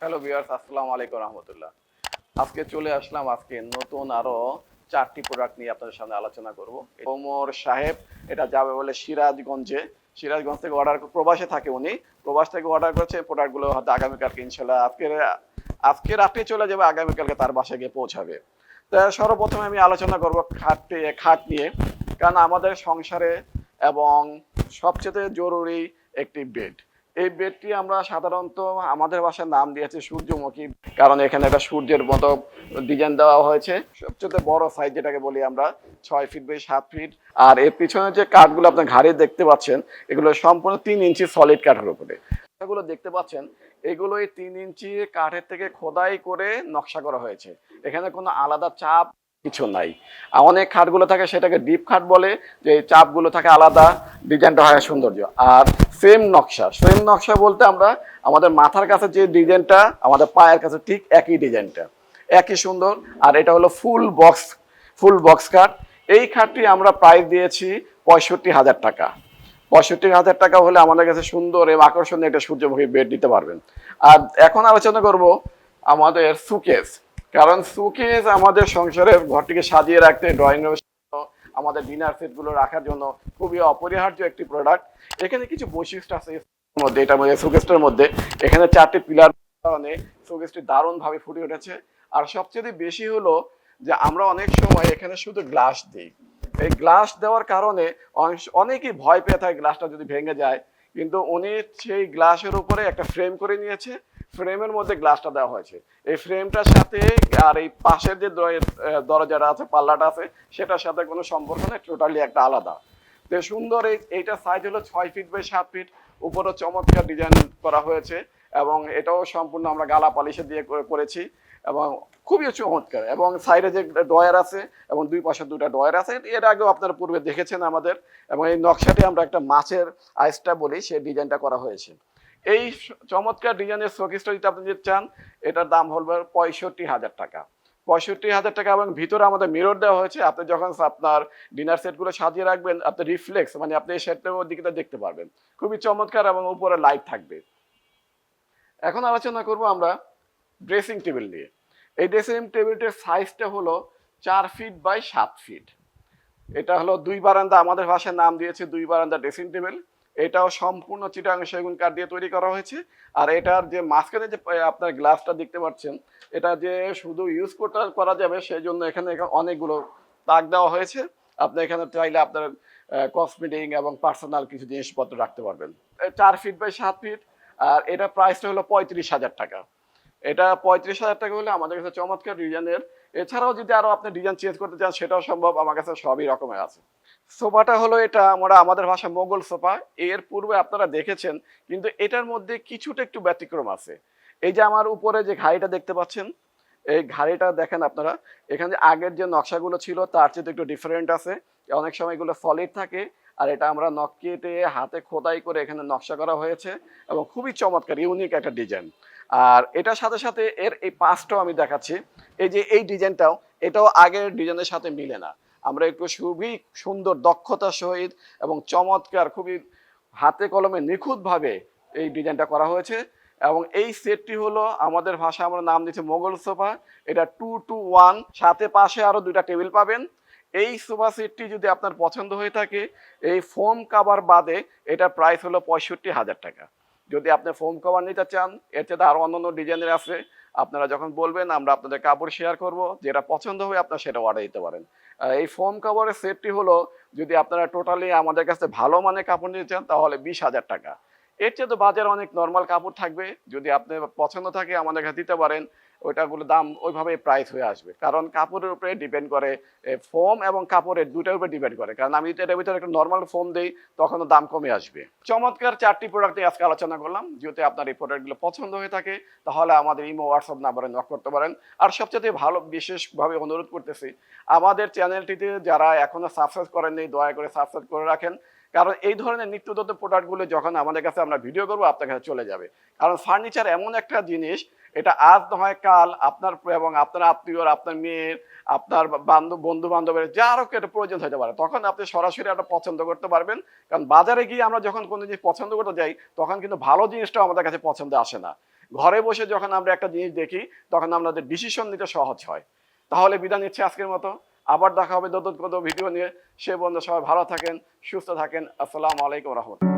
Hello viewers আসসালামু আলাইকুম রহমতুল্লাহ আজকে চলে আসলাম, আজকে নতুন আরও চারটি প্রোডাক্ট নিয়ে আপনাদের সামনে আলোচনা করব। ওমর সাহেব, এটা যাবে বলে সিরাজগঞ্জে। সিরাজগঞ্জ থেকে অর্ডার প্রবাসে থাকে উনি। প্রবাস থেকে অর্ডার করেছে প্রোডাক্টগুলো হয়তো আগামীকালকে ইনশাল্লাহ আজকে আজকে রাতে চলে যাবে, আগামীকালকে তার বাসায় গিয়ে পৌঁছাবে। তা সর্বপ্রথমে আমি আলোচনা করব খাট খাট নিয়ে। কারণ আমাদের সংসারে এবং সবচেয়ে জরুরি একটি বেড এই বেডটি আমরা সাধারণত আমাদের ভাষায় নাম দিয়েছি সূর্যমুখী, কারণ এখানে একটা সূর্যের মতো ডিজাইন দেওয়া হয়েছে। সবচেয়ে বড় সাইজ যেটাকে বলি আমরা, ছয় ফিট বাই সাত ফিট আর এর পিছনে যে কাঠগুলো আপনার ঘাড়ে দেখতে পাচ্ছেন, এগুলো সম্পূর্ণ তিন ইঞ্চি সলিড কাঠের উপরে। এগুলো দেখতে পাচ্ছেন এগুলো এই তিন ইঞ্চি কাঠের থেকে খোদাই করে নকশা করা হয়েছে। এখানে কোনো আলাদা চাপ কিছু নাই। আর অনেক খাটগুলো থাকে সেটাকে ডিপ খাট বলে, যে চাপগুলো থাকে আলাদা, ডিজাইনটা হয় সৌন্দর্য। আর সেম নকশা সেম নকশা বলতে আমরা আমাদের মাথার কাছে যে ডিজাইনটা, আমাদের পায়ের কাছে ঠিক একই ডিজাইনটা। একই সুন্দর, আর এটা হলো ফুল বক্স ফুল বক্স খাট। এই খাটটি আমরা প্রাইস দিয়েছি পঁয়ষট্টি হাজার টাকা। পঁয়ষট্টি হাজার টাকা হলে আমাদের কাছে সুন্দর এবং আকর্ষণীয় একটা সূর্যমুখী বেড দিতে পারবেন। আর এখন আলোচনা করব আমাদের সুকেস কারণ সুকেস আমাদের সংসারের ঘরটিকে সাজিয়ে রাখতে ড্রয়িং রুম আমাদের ডিনার সেটগুলো রাখার জন্য খুবই অপরিহার্য একটি প্রোডাক্ট এখানে কিছু বৈশিষ্ট্য আছে মধ্যে, এটার মধ্যে, সুকেসটার মধ্যে। এখানে চারটি পিলার কারণে সুকেসটি দারুণভাবে ফুটে উঠেছে। আর সবচেয়ে বেশি হলো যে আমরা অনেক সময় এখানে শুধু গ্লাস দিই। এই গ্লাস দেওয়ার কারণে অনেকেই ভয় পেয়ে থাকে গ্লাসটা যদি ভেঙে যায়। কিন্তু উনি সেই গ্লাসের উপরে একটা ফ্রেম করে নিয়েছে। ফ্রেমের মধ্যে গ্লাসটা দেওয়া হয়েছে। এই ফ্রেমটার সাথে আর এই পাশের যে দর- দরজাটা আছে, পাল্লাটা আছে, সেটার সাথে কোনো সম্পর্ক নেই টোটালি একটা আলাদা। তো সুন্দর এই, এইটা সাইজ হলো ছয় ফিট বাই সাত ফিট উপরও চমৎকার ডিজাইন করা হয়েছে এবং এটাও সম্পূর্ণ আমরা গালা পলিশে দিয়ে করেছি এবং খুবই চমৎকার এবং সাইডে যে ডয়ার আছে এবং দুই পাশে দুটা ডয়ার আছে, এর আগেও আপনারা পূর্বে দেখেছেন আমাদের এবং এই নকশাটি আমরা একটা মাছের আইসটা বলি সেই ডিজাইনটা করা হয়েছে। এই চমৎকার ডিজাইনের শোকেসটা যদি আপনি যদি চান, এটার দাম হলবে পঁয়ষট্টি হাজার টাকা। পঁয়ষট্টি হাজার টাকা এবং ভিতরে আমাদের মিরর দেওয়া হয়েছে, আপনি যখন আপনার ডিনার সেটগুলো সাজিয়ে রাখবেন, আপনি রিফ্লেক্স মানে আপনি এই সেটটার দিকে দেখতে পারবেন। খুবই চমৎকার এবং উপরে লাইট থাকবে। এখন আলোচনা করব আমরা ড্রেসিং টেবিল নিয়ে। এই ড্রেসিং টেবিলটির সাইজটা হলো চার ফিট বাই সাত ফিট এটা হলো দুই বারান্দা, আমাদের ভাষায় নাম দিয়েছে দুই বারান্দা ড্রেসিং টেবিল এটাও সম্পূর্ণ চিটাং সেগুন কাঠ দিয়ে তৈরি করা হয়েছে। আর এটার যে মাঝখানে যে আপনার গ্লাসটা দেখতে পাচ্ছেন, এটা যে শুধু ইউজ করতে করা যাবে সেই জন্য এখানে অনেকগুলো তাক দেওয়া হয়েছে। আপনি এখানে চাইলে আপনার কসমেটিক এবং পার্সোনাল কিছু জিনিসপত্র রাখতে পারবেন। চার ফিট বাই সাত ফিট আর এটা প্রাইসটা হলো পঁয়ত্রিশ হাজার টাকা। এটা পঁয়ত্রিশ হাজার টাকা হলে আমাদের কাছে চমৎকার ডিজাইনের এছাড়াও যদি আরও আপনি ডিজাইন চেঞ্জ করতে চান, সেটাও সম্ভব। আমার কাছে সবই রকমের আছে। সোফাটা হলো এটা, আমরা, আমাদের ভাষা মোগল সোফা। এর পূর্বে আপনারা দেখেছেন, কিন্তু এটার মধ্যে কিছুটা একটু ব্যতিক্রম আছে। এই যে আমার উপরে যে ঘাড়িটা দেখতে পাচ্ছেন, এই ঘাড়িটা দেখেন আপনারা, এখানে যে আগের যে নকশাগুলো ছিল, তার চেয়ে একটু ডিফারেন্ট আছে। অনেক সময় এগুলো সলিড থাকে, আর এটা আমরা নখ কেটে হাতে খোদাই করে এখানে নকশা করা হয়েছে, এবং খুবই চমৎকার ইউনিক একটা ডিজাইন আর এটার সাথে সাথে এর এই পাঁচটাও আমি দেখাচ্ছি। এই যে এই ডিজাইনটাও, এটাও আগের ডিজাইনের সাথে মিলে না। আমরা একটু খুবই সুন্দর দক্ষতার সহিত এবং চমৎকার, খুবই হাতে কলমে নিখুঁতভাবে এই ডিজাইনটা করা হয়েছে এবং এই সেটটি হলো আমাদের ভাষা আমরা নাম দিচ্ছি মোগল সোফা। এটা টু টু ওয়ান সাথে পাশে আরও দুইটা টেবিল পাবেন। এই সোফা সেটটি যদি আপনার পছন্দ হয়ে থাকে, এই ফোম কাভার বাদে এটার প্রাইস হলো পঁয়ষট্টি হাজার টাকা। যদি আপনি ফোম কভার নিতে চান, এর চেয়ে আরও অন্যান্য ডিজাইনের আছে। আপনারা যখন বলবেন, আমরা আপনাদের কাপড় শেয়ার করব, যেটা পছন্দ হবে আপনারা সেটা অর্ডার দিতে পারেন। এই ফোম কভারের সেটটি হলো, যদি আপনারা টোটালি আমাদের কাছে ভালো মানের কাপড় নিতে চান, তাহলে বিশ হাজার টাকা। এর চেয়ে তো বাজারে অনেক নর্মাল কাপড় থাকবে। যদি আপনার পছন্দ থাকে, আমাদের কাছে দিতে পারেন। ওইটাগুলো দাম ওইভাবে প্রাইস হয়ে আসবে। কারণ কাপড়ের উপরে ডিপেন্ড করে ফোম এবং কাপড়ের দুটার উপরে ডিপেন্ড করে। কারণ আমি এটার ভিতরে একটা নর্মাল ফোম দিই, তখন দাম কমে আসবে। চমৎকার চারটি প্রোডাক্ট আজকে আলোচনা করলাম। যদি আপনার এই প্রোডাক্টগুলো পছন্দ হয়ে থাকে, তাহলে আমাদের ইমো হোয়াটসঅ্যাপ নাম্বারে নক করতে পারেন। আর সবচেয়ে ভালো, বিশেষভাবে অনুরোধ করতেছি, আমাদের চ্যানেলটিতে যারা এখনও সাবস্ক্রাইব করেননি দয়া করে সাবস্ক্রাইব করে রাখেন। কারণ এই ধরনের নিত্যদত্ত প্রোডাক্টগুলো যখন আমাদের কাছে আমরা ভিডিও করব, আপনার কাছে চলে যাবে। কারণ ফার্নিচার এমন একটা জিনিস এটা আজ নয় কাল আপনার এবং আপনার আত্মীয় আপনার মেয়ের আপনার বান্ধব বন্ধু বান্ধবের যারও একটা প্রয়োজন হতে পারে। তখন আপনি সরাসরি একটা পছন্দ করতে পারবেন। কারণ বাজারে গিয়ে আমরা যখন কোনো জিনিস পছন্দ করতে যাই, তখন কিন্তু ভালো জিনিসটাও আমাদের কাছে পছন্দ আসে না। ঘরে বসে যখন আমরা একটা জিনিস দেখি, তখন আমাদের ডিসিশন নিতে সহজ হয়। তাহলে বিদায় নিচ্ছে আজকের মতো। আবার দেখা হবে নতুন কোনো ভিডিও নিয়ে। সে বন্ধু সবাই ভালো থাকেন, সুস্থ থাকেন। আসসালামু আলাইকুম রহমতুল্লাহ।